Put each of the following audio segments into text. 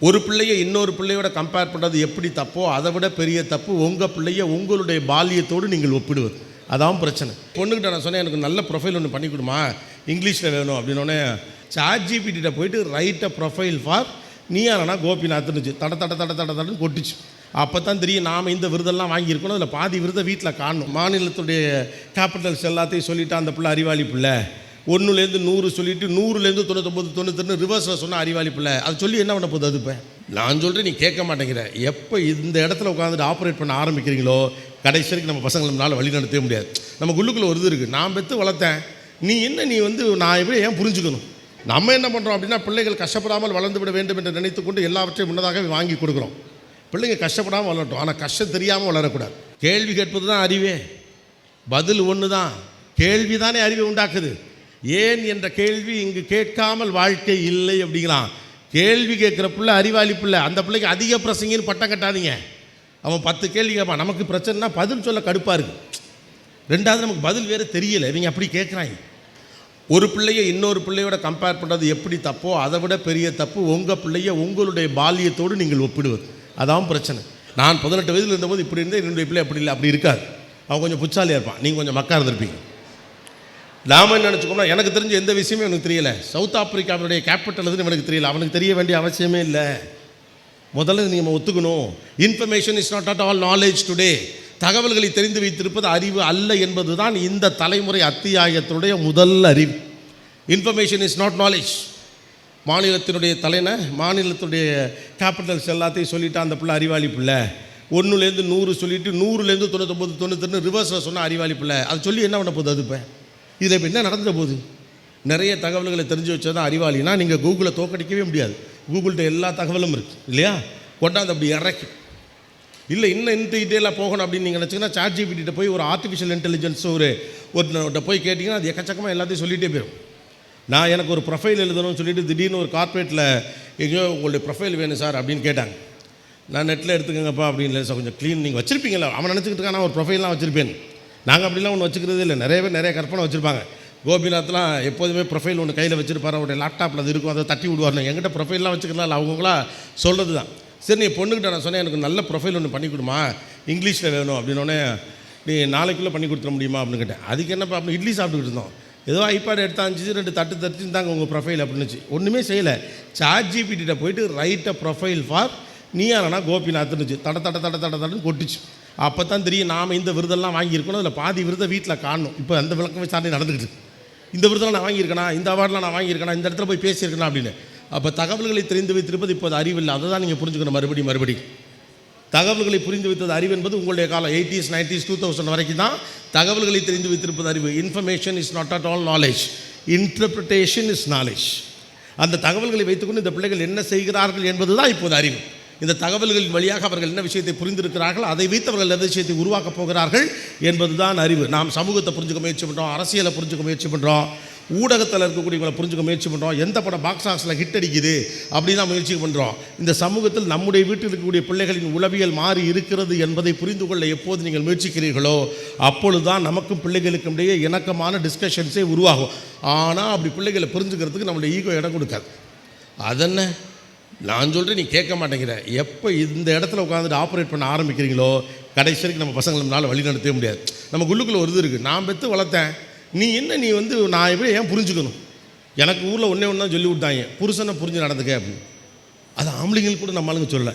ஒரு பிள்ளைய இன்னொரு பிள்ளையோட கம்பேர் பண்ணுறது எப்படி தப்போ அதை விட பெரிய தப்பு உங்கள் பிள்ளைய உங்களுடைய பால்யத்தோடு நீங்கள் ஒப்பிடுவது. அதான் பிரச்சனை. பொண்ணுக்கிட்ட நான் சொன்னேன் எனக்கு நல்ல ப்ரொஃபைல் ஒன்று பண்ணி கொடுமா. இங்கிலீஷில் வேணும். அப்படின்னோடனே சாட் ஜிபிடிட்ட போயிட்டு ரைட்ட ப்ரொஃபைல் ஃபார் நீ யாரனா கோபிநாத்னுச்சு தட தட தட தட தடன்னு கொட்டுச்சு. அப்போ தான் தெரியும் நாம் இந்த விருதெல்லாம் வாங்கியிருக்கணும் அதில் பாதி விருதை வீட்டில் காணணும் மாநிலத்துடைய கேபிட்டல்ஸ் எல்லாத்தையும் சொல்லிட்டு அந்த பிள்ளை அறிவாளி பிள்ளை. ஒன்றுலேருந்து நூறு சொல்லிட்டு நூறுலேருந்து தொண்ணூத்தொம்பது தொண்ணூத்தொன்று ரிவர்ஸில் சொன்ன அறிவாளி பிள்ளை அதை சொல்லி என்ன பண்ண போகுது அது இப்போ? நான் சொல்கிறேன் நீ கேட்க மாட்டேங்கிற. எப்போ இந்த இடத்துல உட்காந்துட்டு ஆப்ரேட் பண்ண ஆரம்பிக்கிறீங்களோ கடைசி வரைக்கும் நம்ம பசங்களை நம்மளால் வழி நடத்தவே முடியாது. நம்ம குள்ளுக்குள்ளே ஒரு இது இருக்குது நான் பெற்று வளர்த்தேன். நீ என்ன நீ வந்து நான் எப்படி ஏன் புரிஞ்சுக்கணும்? நம்ம என்ன பண்ணுறோம் அப்படின்னா பிள்ளைகள் கஷ்டப்படாமல் வளர்ந்து விட வேண்டும் என்று நினைத்துக்கொண்டு எல்லாவற்றையும் முன்னதாகவே வாங்கி கொடுக்குறோம். பிள்ளைங்க கஷ்டப்படாமல் வளரட்டும். ஆனால் கஷ்டம் தெரியாமல் வளரக்கூடாது. கேள்வி கேட்பது தான் அறிவே. பதில் ஒன்று தான் கேள்வி தானே அறிவை உண்டாக்குது. ஏன் என்ற கேள்வி இங்கு கேட்காமல் வாழ்க்கை இல்லை அப்படிங்கிறான். கேள்வி கேட்குற பிள்ளை அறிவாளி பிள்ளை. அந்த பிள்ளைக்கு அதிக பிரசங்கின்னு பட்டம் கட்டாதீங்க. அவன் பத்து கேள்வி கேட்பான். நமக்கு பிரச்சனைனா பதில் சொல்ல கடுப்பாக இருக்குது ரெண்டாவது நமக்கு பதில் வேறு தெரியல. இவங்க அப்படி கேட்குறாங்க ஒரு பிள்ளைய இன்னொரு பிள்ளையோட கம்பேர் பண்ணுறது எப்படி தப்போ அதை விட பெரிய தப்பு உங்கள் பிள்ளைய உங்களுடைய பால்யத்தோடு நீங்கள் ஒப்பிடுவது. அதான் பிரச்சனை. நான் பதினெட்டு வயதில் இருந்தபோது இப்படி இருந்தேன். என்னுடைய பிள்ளை அப்படி இல்லை. அப்படி இருக்காது. அவன் கொஞ்சம் புச்சாலியாக இருப்பான். நீங்கள் கொஞ்சம் மக்கா இருந்திருப்பீங்க நாம என்ன நினச்சிக்கோம்னா எனக்கு தெரிஞ்ச எந்த விஷயமே எனக்கு தெரியல. சவுத் ஆப்பிரிக்காவுடைய கேபிட்டல் எதுன்னு எனக்கு தெரியல. அவனுக்கு தெரிய வேண்டிய அவசியமே இல்லை. முதல்ல நீங்கள் ஒத்துக்கணும். Information is not at all knowledge today தகவல்களை தெரிந்து வைத்திருப்பது அறிவு அல்ல என்பதுதான் இந்த தலைமுறை அத்தியாயத்தினுடைய முதல் அறிவு. இன்ஃபர்மேஷன் இஸ் நாட் நாலேஜ் மாநிலத்தினுடைய தலைனை மாநிலத்துடைய கேபிட்டல்ஸ் எல்லாத்தையும் சொல்லிட்டு அந்த பிள்ளை அறிவாளி பிள்ளை. ஒன்றுலேருந்து நூறு சொல்லிவிட்டு நூறுலேருந்து தொண்ணூத்தொம்பது தொண்ணூத்தொன்று ரிவர்ஸில் சொன்ன அறிவாளி பிள்ளை. அது சொல்லி என்ன பண்ண போகுது அது இப்போ? இதில் இப்போ என்ன நடந்த போகுது நிறைய தகவல்களை தெரிஞ்சு வச்சா தான் அறிவாளினா நீங்கள் கூகுளை தோக்கடிக்கவே முடியாது. கூகுள்கிட்ட எல்லா தகவலும் இருக்குது இல்லையா? கொண்டாந்து அப்படி இறக்கி. இல்லை இன்னும் இன்னும் டீட்டெயிலாக போகணும் அப்படின்னு நீங்கள் நினச்சிங்கன்னா சாட் ஜிபிட்ட போய் ஒரு ஆர்டிஃபிஷியல் இன்டெலிஜென்ஸ் ஒரு ஒருத்தர்கிட்ட போய் கேட்டிங்கன்னா அது எக்கச்சக்கமாக எல்லாத்தையும் சொல்லிகிட்டே போயிடும் நான் எனக்கு ஒரு ப்ரொஃபைல் எழுதணும்னு சொல்லிட்டு திடீர்னு ஒரு கார்ப்பரேட்டில் எங்கேயோ உங்களுடைய ப்ரொஃபைல் வேணும் சார் அப்படின்னு கேட்டாங்க. நான் நெட்டில் எடுத்துக்கங்கப்பா அப்படின்னு இல்லை சார் கொஞ்சம் க்ளீன் நீங்கள் வச்சுருப்பீங்களா அவன் நினச்சிக்கிட்டு இருக்கான் நான் ஒரு ப்ரொஃபைல்லாம் வச்சுருப்பேன் நாங்கள் அப்படிலாம் ஒன்று வச்சுக்கிறது இல்லை. நிறைய பேர் நிறைய கற்பனை வச்சுருப்பாங்க. கோபிநாத்லாம் எப்போதுமே ப்ரொஃபைல் ஒன்று கையில் வச்சுருப்பார். அவருடைய லேப்டாப்பில் அது இருக்கும். அதை தட்டி விடுவார் எங்கிட்ட ப்ரொஃபைல்லாம் வச்சுக்கலாம் இல்லை சொல்கிறது தான் சரி நீ பொண்ணுக்கிட்ட நான் சொன்னேன் எனக்கு நல்ல ப்ரொஃபைல் ஒன்று பண்ணி கொடுமா. இங்கிலீஷில் வேணும் அப்படின்னோடனே நீ நாளைக்குள்ளே பண்ணி கொடுத்துட முடியுமா அப்படின்னு கேட்டேன். அதுக்கு என்னப்பா அப்படின்னு இட்லி சாப்பிட்டுக்கிட்டு இருந்தோம். ஏதோ ஐபேட் எடுத்தாச்சு ரெண்டு தட்டு தட்டு தாங்க உங்கள் ப்ரொஃபைல் அப்படின்னுச்சு. ஒன்றுமே செய்யலை. சாட் ஜிபிட்ட போயிட்டு ரைட் அ ப்ரொஃபைல் ஃபார் நீ ஆனால் கோபிநாத்னுச்சு தட தட தட தட தடன்னு கொட்டுச்சு. அப்போ தான் தெரியும் நாம் இந்த விருதெல்லாம் வாங்கியிருக்கணும் அதில் பாதி விருதை வீட்டில் காணணும். இப்போ அந்த விளக்கம் விசாரணை நடந்துக்கிட்டு இந்த விருதெல்லாம் நான் வாங்கியிருக்கேனா? இந்த அவார்டெலாம் நான் வாங்கியிருக்கேனா? இந்த இடத்துல போய் பேசியிருக்கேனா அப்படின்னு. அப்போ தகவல்களை தெரிந்து வைத்திருப்பது இப்போது அறிவில்லை அதை தான் நீங்கள் புரிஞ்சுக்கணும் மறுபடி மறுபடி தகவல்களை புரிந்து வைத்தது அறிவு என்பது உங்களுடைய காலம். எயிட்டிஸ் நைன்டிஸ் டூ தௌசண்ட் வரைக்கும் தான் தகவல்களை தெரிந்து வைத்திருப்பது அறிவு. Information is not at all knowledge interpretation is knowledge அந்த தகவல்களை வைத்துக்கொண்டு இந்த பிள்ளைகள் என்ன செய்கிறார்கள் என்பது தான் இப்போது அறிவு. இந்த தகவல்களின் வழியாக அவர்கள் என்ன விஷயத்தை புரிந்திருக்கிறார்கள் அதை வைத்து அவர்கள் எந்த விஷயத்தை உருவாக்கப் போகிறார்கள் என்பதுதான் அறிவு. நாம் சமூகத்தை புரிஞ்சுக்க முயற்சி பண்ணுறோம் அரசியலை புரிஞ்சுக்க முயற்சி பண்ணுறோம் ஊடகத்தில் இருக்கக்கூடியவங்களை புரிஞ்சுக்க முயற்சி பண்ணுறோம் எந்த படம் பாக்ஸ் ஆஃபீஸில் ஹிட் அடிக்குது அப்படின்னு தான் முயற்சி பண்ணுறோம் இந்த சமூகத்தில் நம்முடைய வீட்டில் இருக்கக்கூடிய பிள்ளைகளின் உளவியல் மாறி இருக்கிறது என்பதை புரிந்து கொள்ள எப்போது நீங்கள் முயற்சிக்கிறீர்களோ அப்பொழுது தான் நமக்கும் பிள்ளைகளுக்கும் இடையே இணக்கமான டிஸ்கஷன்ஸே உருவாகும். ஆனால் அப்படி பிள்ளைகளை புரிஞ்சுக்கிறதுக்கு நம்மளுடைய ஈகோ இடம் கொடுக்காது. அதென்ன? நான் சொல்கிறேன் நீ கேட்க மாட்டேங்கிற. எப்போ இந்த இடத்துல உட்காந்துட்டு ஆப்ரேட் பண்ண ஆரம்பிக்கிறீங்களோ கடைசி வரைக்கும் நம்ம பசங்களை நம்மளால் வழி நடத்தவே முடியாது. நம்ம குள்ளுக்குள்ளே ஒரு இது இருக்குது நான் பெற்று வளர்த்தேன். நீ என்ன நீ வந்து நான் எப்படி ஏன் புரிஞ்சுக்கணும்? எனக்கு ஊரில் ஒன்றே ஒன்றா சொல்லி விட்டாங்க புருஷனை புரிஞ்சு நடந்துக்க அப்படின்னு. அது ஆம்பளைங்களுக்கு கூட நம்ம ஆளுங்க சொல்லலை.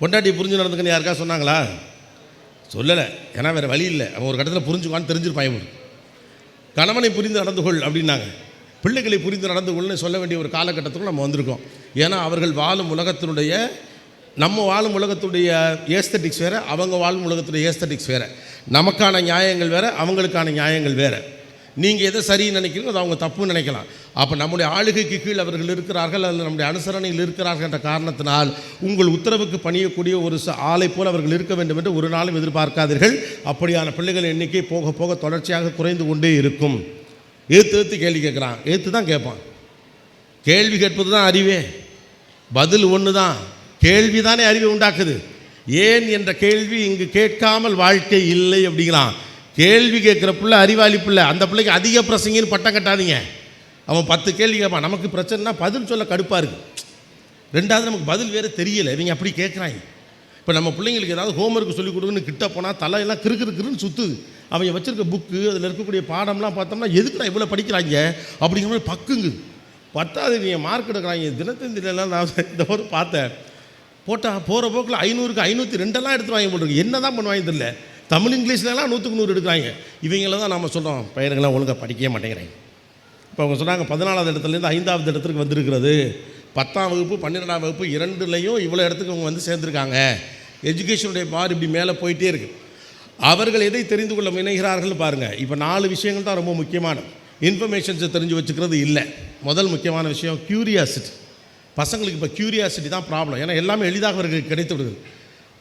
பொண்டாட்டி புரிஞ்சு நடந்துக்கன்னு யாருக்கா சொன்னாங்களா? சொல்லலை. ஏன்னா வேறு வழி இல்லை. அவன் ஒரு கட்டத்தில் புரிஞ்சுக்குவான்னு தெரிஞ்சிருப்பான் கணவனை புரிந்து நடந்து கொள் அப்படின்னாங்க. பிள்ளைகளை புரிந்து நடந்து கொள்னு சொல்ல வேண்டிய ஒரு காலகட்டத்துக்கும் நம்ம வந்திருக்கோம். ஏன்னா அவர்கள் வாழும் உலகத்தினுடைய நம்ம வாழும் உலகத்துடைய ஏஸ்தட்டிக்ஸ் வேறு அவங்க வாழும் உலகத்துடைய ஏஸ்தட்டிக்ஸ் வேறு. நமக்கான நியாயங்கள் வேறு அவங்களுக்கான நியாயங்கள் வேறு. நீங்கள் எதை சரின்னு நினைக்கிறீங்களோ அது அவங்க தப்புன்னு நினைக்கலாம். அப்போ நம்முடைய ஆளுகைக்கு கீழ் அவர்கள் இருக்கிறார்கள் அல்லது நம்முடைய அனுசரணையில் இருக்கிறார்கள் என்ற காரணத்தினால் உங்கள் உத்தரவுக்கு பணியக்கூடிய ஒரு ஆலை ஆளை போல் அவர்கள் இருக்க வேண்டும் என்று ஒரு நாளும் எதிர்பார்க்காதீர்கள். அப்படியான பிள்ளைகள் எண்ணிக்கை போக போக தொடர்ச்சியாக குறைந்து கொண்டே இருக்கும். ஏற்று ஏற்று கேள்வி கேட்குறான். ஏற்று தான் கேட்பான். கேள்வி கேட்பது தான் அறிவே. பதில் ஒன்று தான் கேள்வி தானே அறிவை உண்டாக்குது. ஏன் என்ற கேள்வி இங்கு கேட்காமல் வாழ்க்கை இல்லை அப்படிங்கிறான். கேள்வி கேட்குற பிள்ளை அறிவாளி பிள்ளை. அந்த பிள்ளைக்கு அதிக பிரசங்கின்னு பட்டம் கட்டாதீங்க. அவன் பத்து கேள்வி கேட்பான். நமக்கு பிரச்சனைனா பதில் சொல்ல கடுப்பாக இருக்குது ரெண்டாவது நமக்கு பதில் வேறு தெரியலை. இவங்க அப்படி கேட்குறாங்க. இப்போ நம்ம பிள்ளைங்களுக்கு ஏதாவது ஹோம்ஒர்க் சொல்லிக் கொடுக்குன்னு கிட்ட போனால் தலையெல்லாம் கிறுக்கு கிறுக்குன்னு சுற்றுது அவங்க வச்சுருக்க புக்கு அதில் இருக்கக்கூடிய பாடம்லாம் பார்த்தோம்னா எதுக்குடா இவ்வளோ படிக்கிறாங்க? அப்படிங்கிற மாதிரி பக்குங்குது. பத்தாவது நீங்கள் மார்க் எடுக்கிறாங்க. தினத்தந்திலாம் நான் இந்த ஒரு பார்த்தேன். போட்டால் போகிற போக்கில் ஐநூறுக்கு ஐநூற்றி ரெண்டெல்லாம் எடுத்து வாங்கி போட்டுருக்கு. என்ன தான் பண்ணுவாங்க தெரியல. தமிழ் இங்கிலீஷ்லலாம் நூற்றுக்கு நூறு எடுக்கிறாங்க. இவங்கள தான் நம்ம சொல்கிறோம் பையனுங்களாம் ஒழுங்காக படிக்கவே மாட்டேங்கிறாங்க. இப்போ அவங்க சொன்னாங்க பதினாலாவது இடத்துலேருந்து ஐந்தாவது இடத்துக்கு வந்திருக்கிறது. பத்தாம் வகுப்பு பன்னிரெண்டாம் வகுப்பு இரண்டுலேயும் இவ்வளோ இடத்துக்கு அவங்க வந்து சேர்ந்துருக்காங்க. எஜுகேஷனுடைய பார் இப்படி மேலே போயிட்டே இருக்குது அவர்கள் எதை தெரிந்து கொள்ள முனைகிறார்கள் பாருங்கள் இப்போ நாலு விஷயங்கள் தான் ரொம்ப முக்கியமானது. இன்ஃபர்மேஷன்ஸை தெரிஞ்சு வச்சுக்கிறது இல்லை. முதல் முக்கியமான விஷயம் க்யூரியாசிட்டி பசங்களுக்கு இப்போ க்யூரியாசிட்டி தான் ப்ராப்ளம் ஏன்னா எல்லாமே எளிதாக அவர்களுக்கு கிடைத்து விடுது.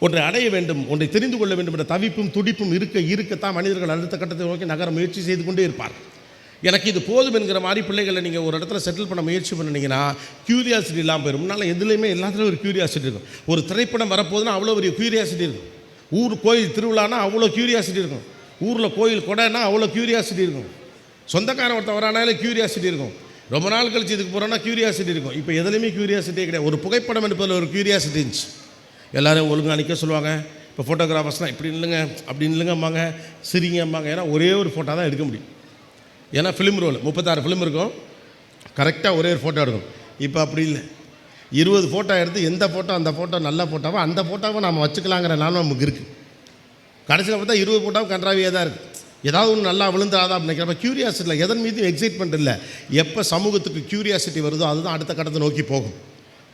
ஒன்றை அடைய வேண்டும் ஒன்றை தெரிந்து கொள்ள வேண்டும் என்ற தவிப்பும் துடிப்பும் இருக்க இருக்கத்தான் மனிதர்கள் அடுத்த கட்டத்தை நோக்கி நகர முயற்சி செய்து கொண்டே இருப்பார். எனக்கு இது போதும் என்கிற மாதிரி பிள்ளைகளை நீங்கள் ஒரு இடத்துல செட்டில் பண்ண முயற்சி பண்ணினீங்கன்னா க்யூரியாசிட்டி இல்லாமல் போயிடும் முன்னால் எதுலேயுமே எல்லாத்துலேயும் ஒரு க்யூரியாசிட்டி இருக்கும். ஒரு திரைப்படம் வரப்போதுன்னா அவ்வளோ பெரிய க்யூரியாசிட்டி இருக்கும். ஊர் கோயில் திருவிழானா அவ்வளோ க்யூரியாசிட்டி இருக்கும். ஊரில் கோயில் கொடைனா அவ்வளோ க்யூரியாசிட்டி இருக்கும். சொந்தக்காரன் ஒருத்தன் வரானாலே க்யூரியாசிட்டி இருக்கும். ரொம்ப நாள் கழிச்சு இதுக்கு போகிறோன்னா க்யூரியாசிட்டி இருக்கும். இப்போ எதுலேயுமே க்யூரியாசிட்டியே கிடையாது. ஒரு புகைப்படம் எடுப்பதில் ஒரு க்யூரியாசிட்டி இருந்துச்சு. எல்லாரும் ஒழுங்காக நிற்க சொல்லுவாங்க. இப்போ ஃபோட்டோகிராஃபர்ஸ்லாம் இப்படி இல்லைங்க அப்படி இல்லைங்கம்பாங்க சிரிங்கம்பாங்க ஏன்னா ஒரே ஒரு ஃபோட்டோ தான் எடுக்க முடியும். ஏன்னா ஃபிலிம் ரோல் முப்பத்தாறு ஃபிலிம் இருக்கும். கரெக்டாக ஒரே ஒரு ஃபோட்டோ எடுக்கும். இப்போ அப்படி இல்லை. இருபது ஃபோட்டோ எடுத்து எந்த ஃபோட்டோ அந்த ஃபோட்டோ நல்ல ஃபோட்டோவோ அந்த ஃபோட்டோவை நம்ம வச்சுக்கலாங்கிற நாளும் நமக்கு இருக்குது கடைசியில் பார்த்தா இருபது ஃபோட்டோவும் கன்றாவியாக தான் இருக்குது ஏதாவது ஒன்று நல்லா விழுந்துடாதா அப்படின்னு நினைக்கிறப்ப க்யூரியாசிட்டியில் எதன் மீதும் எக்ஸைட்மெண்ட் இல்லை. எப்போ சமூகத்துக்கு க்யூரியாசிட்டி வருதோ அதுதான் அடுத்த கட்டத்தை நோக்கி போகும்.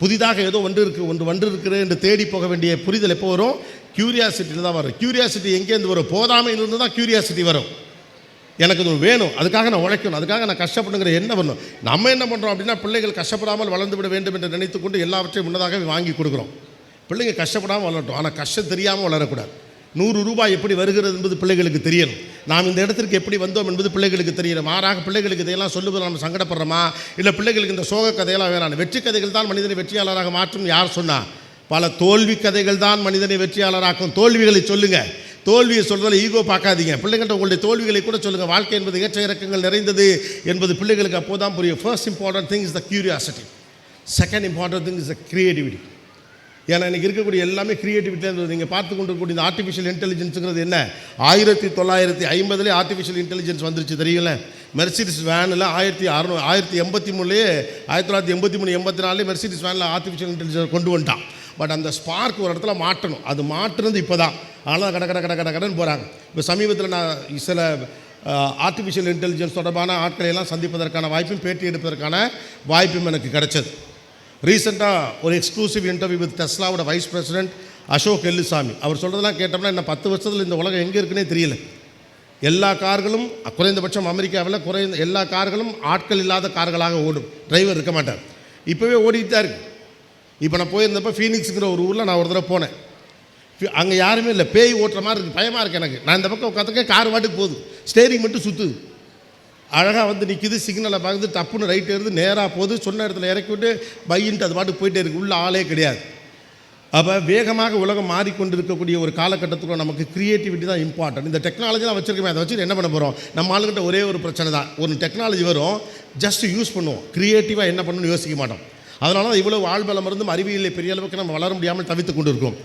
புதிதாக ஏதோ ஒன்று இருக்குது ஒன்று ஒன்று இருக்குது என்று தேடி போக வேண்டிய புரிதல் எப்போ வரும்? க்யூரியாசிட்டியில் தான் வரும். க்யூரியாசிட்டி எங்கேருந்து வரும்? போதாமையிலிருந்து தான் க்யூரியாசிட்டி வரும். எனக்கு இது வேணும். அதுக்காக நான் உழைக்கணும். அதுக்காக நான் கஷ்டப்படுங்கிற என்ன பண்ணணும் நம்ம என்ன பண்ணுறோம் அப்படின்னா பிள்ளைகள் கஷ்டப்படாமல் வளர்ந்து விட வேண்டும் என்று நினைத்துக்கொண்டு எல்லாவற்றையும் முன்னதாகவே வாங்கி கொடுக்குறோம். பிள்ளைங்க கஷ்டப்படாமல் வளரட்டும். ஆனால் கஷ்டம் தெரியாமல் வளரக்கூடாது. நூறு ரூபாய் எப்படி வருகிறது என்பது பிள்ளைகளுக்கு தெரியணும். நாம் இந்த இடத்திற்கு எப்படி வந்தோம் என்பது பிள்ளைகளுக்கு தெரியணும். மாறாக பிள்ளைகளுக்கு இதையெல்லாம் சொல்லுவது நம்ம சங்கடப்படுறோமா? இல்லை பிள்ளைகளுக்கு இந்த சோக கதையெல்லாம் வேணாம். வெற்றி கதைகள் தான் மனிதனை வெற்றியாளராக மாற்றும் யார் சொன்னால் பல தோல்வி கதைகள் தான் மனிதனை வெற்றியாளராக்கும். தோல்விகளை சொல்லுங்கள் தோல்வியை சொல்கிறதில் ஈகோ பார்க்காதீங்க. பிள்ளைங்கள்ட்ட உங்களுடைய தோல்விகளை கூட சொல்லுங்கள் வாழ்க்கை என்பது ஏற்ற இறக்கங்கள் நிறைந்தது என்பது பிள்ளைகளுக்கு அப்போதான் புரியும். First important thing is the curiosity second important thing is the creativity ஏன்னா இன்றைக்கி இருக்கக்கூடிய எல்லாமே கிரியேட்டிவிட்டியாக நீங்கள் பார்த்து கொண்டு இருக்கக்கூடிய இந்த ஆர்டிஃபிஷியல் இன்டெலிஜென்ஸுங்கிறது என்ன? ஆயிரத்தி தொள்ளாயிரத்தி ஐம்பதுலேயே ஆர்டிஃபிஷியல் இன்டெலிஜென்ஸ் வந்துருச்சு. தெரியல மெர்சிடிஸ் வேனில் ஆயிரத்தி அறுநூ ஆயிரத்தி எண்பத்தி மூணுலேயே ஆயிரத்தி தொள்ளாயிரத்தி எண்பத்தி மூணு எண்பத்தி நாலுலேயே மெர்சிடிஸ் வேனில் ஆர்டிஃபிஷியல் இன்டெலிஜென்ஸ் கொண்டு வந்துட்டான். பட் அந்த ஸ்பார்க் ஒரு இடத்துல மாட்டணும் அது மாற்றுறது இப்போ தான் அதனால் கட கட கட கட கடன்னு போகிறாங்க இப்போ சமீபத்தில் நான் சில ஆர்டிஃபிஷியல் இன்டெலிஜென்ஸ் தொடர்பான ஆட்களை எல்லாம் சந்திப்பதற்கான வாய்ப்பும் பேட்டி எடுப்பதற்கான வாய்ப்பும் எனக்கு கிடைச்சது. ரீசெண்டாக ஒரு எக்ஸ்க்ளூசிவ் இன்டர்வியூ வித் டெஸ்லாவோட வைஸ் பிரசிடென்ட் அசோக் எல்லுசாமி அவர் சொல்கிறதெல்லாம் கேட்டோம்னா இன்னும் பத்து வருஷத்தில் இந்த உலகம் எங்கே இருக்குன்னே தெரியல. எல்லா கார்களும் குறைந்தபட்சம் அமெரிக்காவில் குறைந்த எல்லா கார்களும் ஆட்கள் இல்லாத கார்களாக ஓடும். டிரைவர் இருக்க மாட்டார். இப்போவே ஓடிட்டு தான் இருக்கு. இப்போ நான் போயிருந்தப்போ ஃபீனிக்ஸுங்கிற ஒரு ஊரில் நான் ஒரு தடவை போனேன். அங்கே யாருமே இல்லை பேய் ஓட்டுற மாதிரி இருக்குது பயமாக இருக்குது எனக்கு. நான் இந்த பக்கம் உட்காந்துக்க கார் வாட்டுக்கு போகுது. ஸ்டேரிங் மட்டும் சுற்றுது அழகாக வந்து நிற்கிது சிக்னலை பார்க்குது டப்புன்னு ரைட் இருந்து நேராக போகுது சொன்ன இடத்துல இறக்கி விட்டு பையின்ட்டு அது பாட்டு போயிட்டே இருக்கு. உள்ள ஆளே கிடையாது. அப்போ வேகமாக உலகம் மாறிக்கொண்டிருக்கக்கூடிய ஒரு காலகட்டத்துக்கு நமக்கு கிரியேட்டிவிட்டி தான் இம்பார்ட்டன்ட் இந்த டெக்னாலஜிலாம் வச்சுருக்கோமே அதை வச்சு என்ன பண்ண போகிறோம் நம்ம ஆளுகிட்ட ஒரே ஒரு பிரச்சனை தான். ஒரு டெக்னாலஜி வரும் ஜஸ்ட் யூஸ் பண்ணுவோம். க்ரியேட்டிவாக என்ன பண்ணணும்னு யோசிக்க மாட்டோம். அதனால தான் இவ்வளோ ஆழ்பலம் இருந்தும் அறிவியலை பெரிய அளவுக்கு நம்ம வளர முடியாமல் தவித்து கொண்டு இருக்கோம்